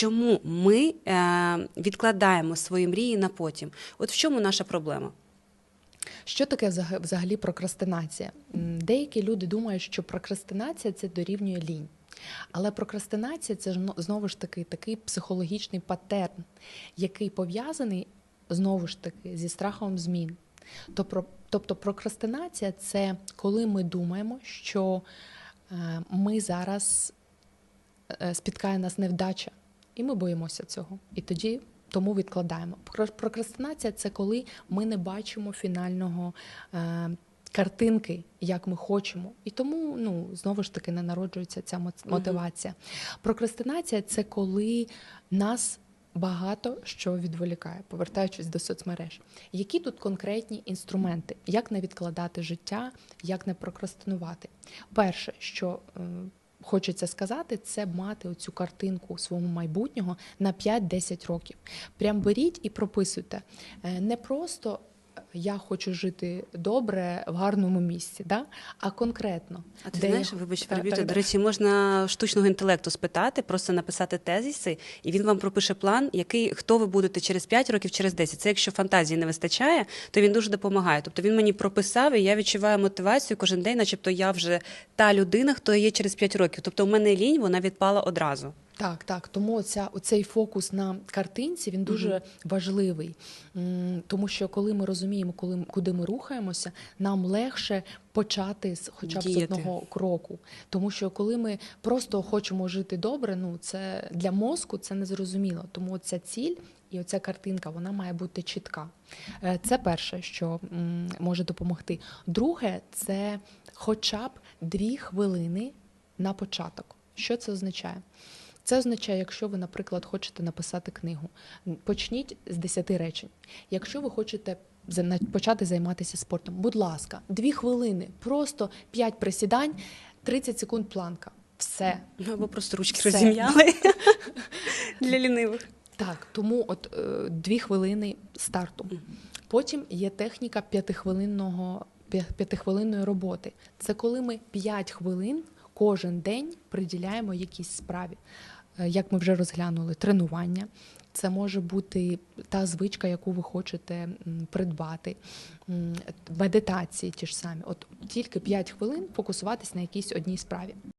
Чому ми е, відкладаємо свої мрії на потім? От в чому наша проблема? Що таке взагалі прокрастинація? Деякі люди думають, що прокрастинація це дорівнює лінь. Але прокрастинація це знову ж таки такий психологічний патерн, який пов'язаний знову ж таки зі страхом змін. Тобто, тобто прокрастинація це коли ми думаємо, що е, ми зараз е, спіткає нас невдача, і ми боїмося цього. І тоді тому відкладаємо. Прокрастинація це коли ми не бачимо фінального е, картинки, як ми хочемо. І тому ну, знову ж таки не народжується ця мотивація. Прокрастинація це коли нас. Багато що відволікає, повертаючись до соцмереж. Які тут конкретні інструменти, як не відкладати життя, як не прокрастинувати? Перше, що е, хочеться сказати, це мати оцю картинку свого майбутнього на 5-10 років. Прям беріть і прописуйте. Е, Не просто я хочу жити добре в гарному місці, да? а конкретно. А ти де знаєш, я- вибач, переб'ю, до речі, можна штучного інтелекту спитати, просто написати тезиси, і він вам пропише план, який хто ви будете через 5 років, через 10. Це якщо фантазії не вистачає, то він дуже допомагає. Тобто він мені прописав, і я відчуваю мотивацію кожен день, начебто я вже та людина, хто є через 5 років. Тобто, у мене лінь, вона відпала одразу. Так, так. Тому оця, оцей фокус на картинці він дуже важливий. Тому що коли ми розуміємо, коли, куди ми рухаємося, нам легше почати з хоча б з одного кроку. Тому що коли ми просто хочемо жити добре, ну це для мозку це незрозуміло. Тому ця ціль і оця картинка вона має бути чітка. Е, Це перше, що може допомогти. Друге, це хоча б дві хвилини на початок. Що це означає? Це означає, якщо ви, наприклад, хочете написати книгу, почніть з 10 речень. Якщо ви хочете почати займатися спортом, будь ласка, дві хвилини, просто 5 присідань, 30 секунд планка. Все. Ну, Або просто ручки Все. розім'яли для лінивих. Так, тому от е, дві хвилини старту. Потім є техніка п'ятихвилинного п'ятихвилинної роботи. Це коли ми 5 хвилин кожен день приділяємо якійсь справі. Е, Як ми вже розглянули, тренування. Це може бути та звичка, яку ви хочете придбати, медитації ті ж самі. От тільки 5 хвилин фокусуватись на якійсь одній справі.